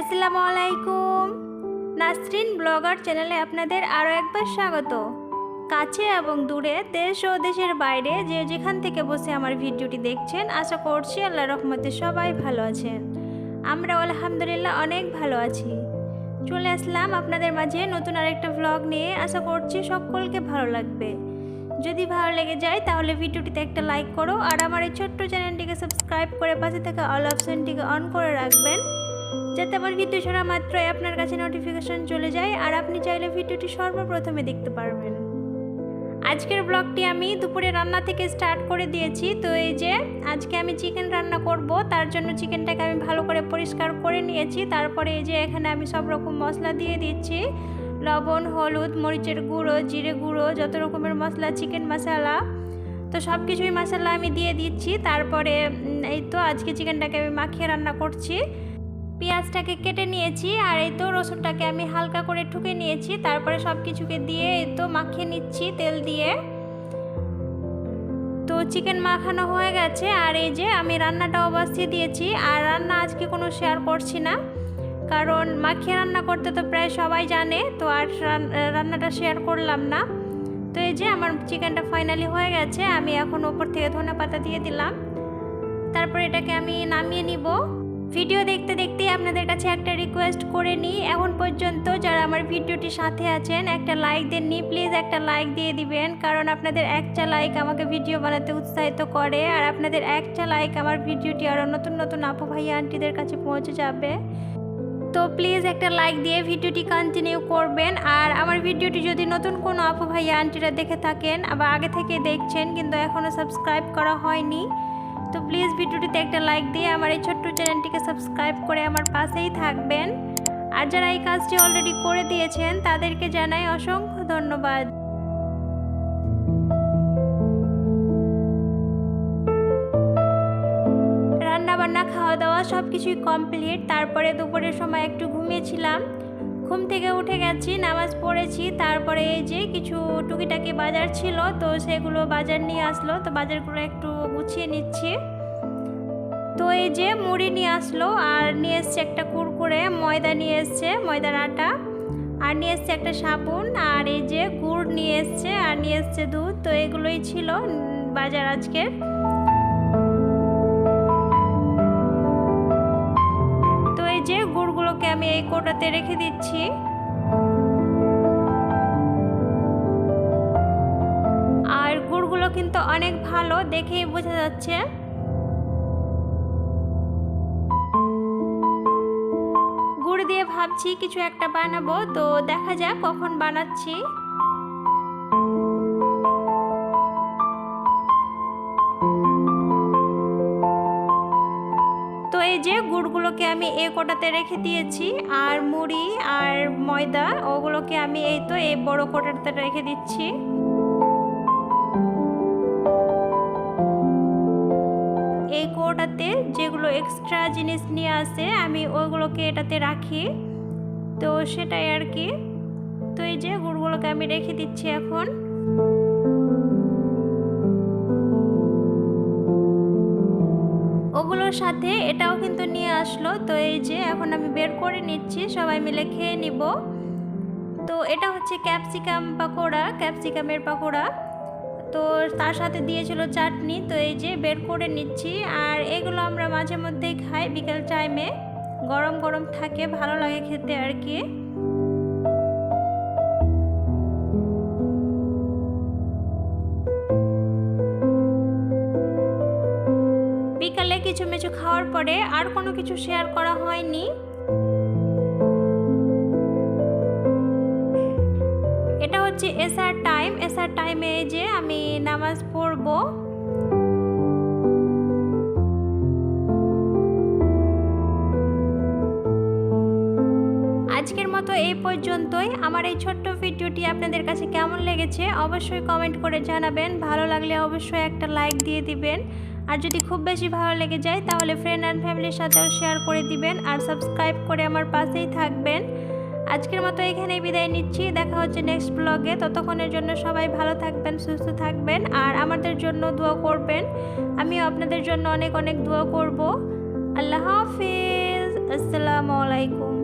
আসসালামু আলাইকুম নাসরিন ব্লগার চ্যানেলে আপনাদের আরও একবার স্বাগত। কাছে এবং দূরে দেশ ও দেশের বাইরে যে যেখান থেকে বসে আমার ভিডিওটি দেখছেন, আশা করছি আল্লাহ রহমতে সবাই ভালো আছেন। আমরা আলহামদুলিল্লাহ অনেক ভালো আছি। চলে আসলাম আপনাদের মাঝে নতুন আরেকটা ভ্লগ নিয়ে। আশা করছি সকলকে ভালো লাগবে। যদি ভালো লেগে যায় তাহলে ভিডিওটিতে একটা লাইক করো আর আমার এই ছোট্ট চ্যানেলটিকে সাবস্ক্রাইব করে পাশে থাকা অল অপশানটিকে অন করে রাখবেন। যাতে আমার ভিডিও ছাড়া মাত্রই আপনার কাছে নোটিফিকেশন চলে যায় আর আপনি চাইলে ভিডিওটি সর্বপ্রথমে দেখতে পারবেন। আজকের ব্লগটি আমি দুপুরে রান্না থেকে স্টার্ট করে দিয়েছি। তো এই যে, আজকে আমি চিকেন রান্না করব। তার জন্য চিকেনটাকে আমি ভালো করে পরিষ্কার করে নিয়েছি। তারপরে এই যে, এখানে আমি সব রকম মশলা দিয়ে দিচ্ছি। লবণ, হলুদ, মরিচের গুঁড়ো, জিরে গুঁড়ো, যত রকমের মশলা চিকেন মশলা তো সব কিছুই মশলা আমি দিয়ে দিচ্ছি। তারপরে এই তো আজকে চিকেনটাকে আমি মাখিয়ে রান্না করছি। পেঁয়াজটাকে কেটে নিয়েছি আর এই তো রসুনটাকে আমি হালকা করে ঠুকে নিয়েছি। তারপরে সব কিছুকে দিয়ে এই তো মাখিয়ে নিচ্ছি তেল দিয়ে। তো চিকেন মাখানো হয়ে গেছে আর এই যে আমি রান্নাটাও বসিয়ে দিয়েছি। আর রান্না আজকে কোনো শেয়ার করছি না। কারণ মাখিয়ে রান্না করতে তো প্রায় সবাই জানে, তো আর রান্নাটা শেয়ার করলাম না। তো এই যে আমার চিকেনটা ফাইনালি হয়ে গেছে, আমি এখন ওপর থেকে ধনে পাতা দিয়ে দিলাম। তারপর এটাকে আমি নামিয়ে নিব। ভিডিও দেখতে দেখতে আপনাদের কাছে একটা রিকোয়েস্ট করে নিই। এখন পর্যন্ত যারা আমার ভিডিওটির সাথে আছেন, একটা লাইক দেননি প্লিজ একটা লাইক দিয়ে দিবেন। কারণ আপনাদের একটা লাইক আমাকে ভিডিও বানাতে উৎসাহিত করে, আর আপনাদের একটা লাইক আমার ভিডিওটি আরও নতুন নতুন আপু ভাইয়া আন্টিদের কাছে পৌঁছে যাবে। তো প্লিজ একটা লাইক দিয়ে ভিডিওটি কন্টিনিউ করবেন। আর আমার ভিডিওটি যদি নতুন কোনো আপু ভাইয়া আন্টিরা দেখে থাকেন আবার আগে থেকে দেখছেন, কিন্তু এখনও সাবস্ক্রাইব করা হয়নি তো প্লিজ ভিডিওটিতে একটা লাইক দিয়ে আমার এই ছোট্ট চ্যানেলটিকে সাবস্ক্রাইব করে আমার পাশেই থাকবেন। আর যারা এই কাজটি অলরেডি করে দিয়েছেন, তাদেরকে জানাই অসংখ্য ধন্যবাদ। রান্না বান্না খাওয়া দাওয়া সব কিছুই কমপ্লিট তারপরে দুপুরের সময় একটু ঘুমিয়েছিলাম। ঘুম থেকে উঠে গেছি, নামাজ পড়েছি, তারপরে এই যে কিছু টুকিটাকি বাজার ছিল, তো সেগুলো বাজার নিয়ে আসলো, তো বাজারগুলো একটু গুছিয়ে নিচ্ছি। তো এই যে মুড়ি নিয়ে আসলো, আর নিয়ে এসছে একটা কুরকুরে, ময়দা নিয়ে এসছে, ময়দার আটা, আর নিয়ে এসছে একটা সাবুন, আর এই যে গুড় নিয়ে এসছে, আর নিয়ে এসছে দুধ, তো এগুলোই ছিল বাজার আজকের। আমি এই কোটাতে রেখে দিচ্ছি। আর গুড়গুলো কিন্তু অনেক ভালো, দেখেই বোঝা যাচ্ছে। গুড় দিয়ে ভাবছি কিছু একটা বানাবো, তো দেখা যাক কখন বানাচ্ছি। যে গুড়গুলোকে আমি এ কোটাতে রেখে দিয়েছি। আর মুড়ি আর ময়দা, ওগুলোকে আমি এই তো এই বড় কোটাতে রেখে দিচ্ছি। এই কোটাতে যেগুলো এক্সট্রা জিনিস নিয়ে আসে, আমি ওইগুলোকে এটাতে রাখি। তো সেটাই আর কি। তো এই যে, গুড়গুলোকে আমি রেখে দিচ্ছি এখন। ওগুলোর সাথে এটাও কিন্তু নিয়ে আসলো। তো এই যে এখন আমি বের করে নিচ্ছি, সবাই মিলে খেয়ে নিব। তো এটা হচ্ছে ক্যাপসিকাম পাকোড়া, ক্যাপসিকামের পাকোড়া। তো তার সাথে দিয়েছিল চাটনি, তো এই যে বের করে নিচ্ছি। আর এগুলো আমরা মাঝে মধ্যেই খাই বিকেল টাইমে গরম গরম থাকে, ভালো লাগে খেতে আর কি। কিছু খাওয়ার পরে আর কোনো কিছু শেয়ার করা হয়নি। এটা হচ্ছে এসআর টাইম এসআর টাইমে যে আমি নামাজ পড়ব। আজকের মতো এই পর্যন্তই। আমার এই ছোট্ট ভিডিওটি আপনাদের কাছে কেমন লেগেছে অবশ্যই কমেন্ট করে জানাবেন। ভালো লাগলে অবশ্যই একটা লাইক দিয়ে দিবেন। আর যদি খুব বেশি ভালো লেগে যায়, তাহলে ফ্রেন্ড অ্যান্ড ফ্যামিলির সাথেও শেয়ার করে দিবেন আর সাবস্ক্রাইব করে আমার পাশেই থাকবেন। আজকের মতো এখানেই বিদায় নিচ্ছি। দেখা হচ্ছে নেক্সট ব্লগে ততক্ষণের জন্য সবাই ভালো থাকবেন, সুস্থ থাকবেন আর আমাদের জন্য দোয়া করবেন। আমিও আপনাদের জন্য অনেক অনেক দোয়া করব। আল্লাহ হাফিজ। আসসালামু আলাইকুম।